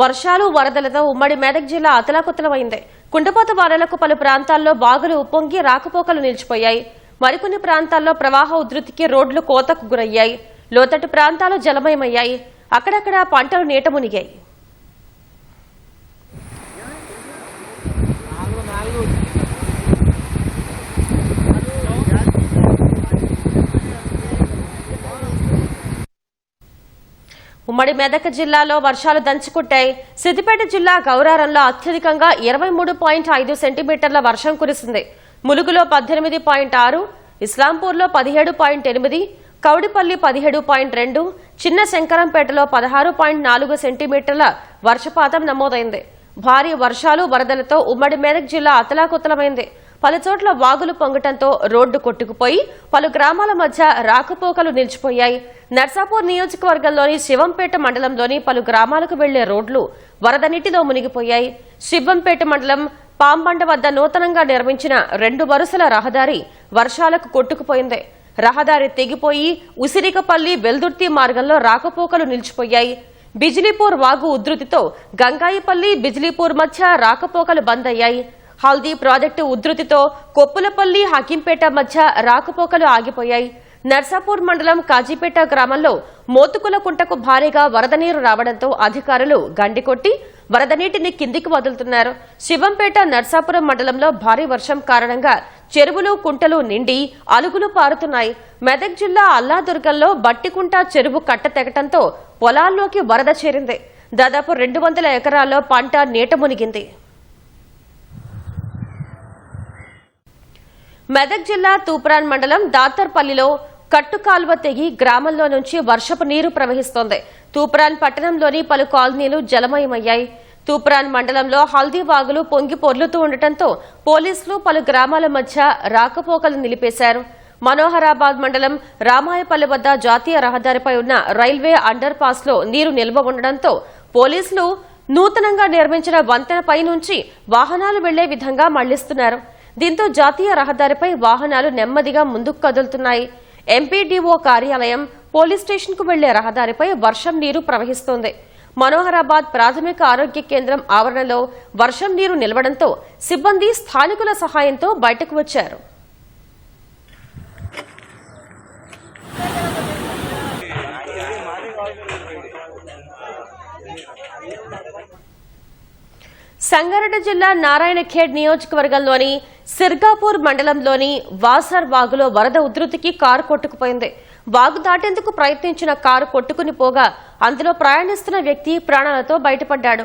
వర్షాలు వరదలతో ఉమ్మడి మెదక్ జిల్లా అతలాకుతలమైంది. కుండపోత వానలకు పలు ప్రాంతాల్లో బాగులు ఉప్పొంగి రాకపోకలు నిలిచిపోయాయి. మరికొన్ని ప్రాంతాల్లో ప్రవాహ ఉధృతికి రోడ్లు కోతకు గురయ్యాయి. లోతట్టు ప్రాంతాలు జలమయమయ్యాయి. అక్కడక్కడ పంటలు నీట మునిగాయి. ఉమ్మడి మెదక్ జిల్లాలో వర్షాలు దంచుకుంటాయి. సిద్దిపేట జిల్లా గౌరారంలో అత్యధికంగా ఇరవై మూడు పాయింట్ ఐదు సెంటీమీటర్ల వర్షం కురిసింది. ములుగులో పద్దెనిమిది పాయింట్ ఆరు ఇస్లాంపూర్లో పదిహేడు పాయింట్ ఎనిమిది కౌడిపల్లి పదిహేడు పాయింట్ రెండు చిన్న శంకరంపేటలో పదహారు పాయింట్ నాలుగు సెంటీమీటర్ల వర్షపాతం నమోదైంది. భారీ వర్షాలు వరదలతో ఉమ్మడి మెదక్ జిల్లా అతలాకుతలమైంది. పలుచోట్ల వాగులు పొంగటంతో రోడ్డు కొట్టుకుపోయి పలు గ్రామాల మధ్య రాకపోకలు నిలిచిపోయాయి. నర్సాపూర్ నియోజకవర్గంలోని శివంపేట మండలంలోని పలు గ్రామాలకు వెళ్ళే రోడ్లు వరద నీటిలో మునిగిపోయాయి. శివంపేట మండలం పాంబండ వద్ద నూతనంగా నిర్మించిన రెండు వరుసల రహదారి వర్షాలకు కొట్టుకుపోయింది. రహదారి తెగిపోయి ఉసిరికపల్లి వెల్దుర్తి మార్గంలో రాకపోకలు నిలిచిపోయాయి. బిజిలీపూర్ వాగు ఉధృతితో గంగాయిపల్లి బిజిలీపూర్ మధ్య రాకపోకలు బంద్ అయ్యాయి హల్దీ ప్రాజెక్టు ఉధృతితో కొప్పులపల్లి హకీంపేట మధ్య రాకపోకలు ఆగిపోయాయి. నర్సాపూర్ మండలం కాజీపేట గ్రామంలో మోతుకుల కుంటకు భారీగా వరద నీరు రావడంతో అధికారులు గండికొట్టి వరద నీటిని కిందికి వదులుతున్నారు. శివంపేట నర్సాపురం మండలంలో భారీ వర్షం కారణంగా చెరువులు కుంటలు నిండి అలుగులు పారుతున్నాయి. మెదక్ జిల్లా అల్లాదుర్గంలో బట్టికుంట చెరువు కట్ట తెగటంతో పొలాల్లోకి వరద చేరింది. దాదాపు రెండు వందల ఎకరాల్లో పంట నీట మునిగింది. మెదక్ జిల్లా తూప్రాన్ మండలం దాతర్పల్లిలో కట్టుకాల్వ తెగి గ్రామంలో నుంచి వర్షపు నీరు ప్రవహిస్తోంది. తూప్రాన్ పట్టణంలోని పలు కాలనీలు జలమయమయ్యాయి. తూప్రాన్ మండలంలో హల్దీ వాగులు పొంగి పొర్లుతూ ఉండటంతో పోలీసులు పలు గ్రామాల మధ్య రాకపోకలు నిలిపేశారు. మనోహరాబాద్ మండలం రామాయపల్లి వద్ద జాతీయ రహదారిపై ఉన్న రైల్వే అండర్ పాస్లో నీరు నిల్వ ఉండడంతో పోలీసులు నూతనంగా నిర్మించిన వంతెనపై నుంచి వాహనాలు వెళ్ళే విధంగా మళ్ళిస్తున్నారు. దీంతో జాతీయ రహదారిపై వాహనాలు నెమ్మదిగా ముందుకు కదులుతున్నాయి. ఎంపీడీఓ కార్యాలయం పోలీస్ స్టేషన్కు వెళ్ళే రహదారిపై వర్షం నీరు ప్రవహిస్తోంది. మనోహరాబాద్ ప్రాథమిక ఆరోగ్య కేంద్రం ఆవరణలో వర్షం నీరు నిలవడంతో సిబ్బంది స్థానికుల సహాయంతో బయటకు వచ్చారు. సంగారెడ్డి జిల్లా నారాయణఖేడ్ నియోజకవర్గంలోని సిర్గాపూర్ మండలంలోని వాసర్ వాగులో వరద ఉధృతికి కారు కొట్టుకుపోయింది. వాగు దాటేందుకు ప్రయత్నించిన కారు కొట్టుకుని పోగా అందులో ప్రయాణిస్తున్న వ్యక్తి ప్రాణాలతో బయటపడ్డాడు.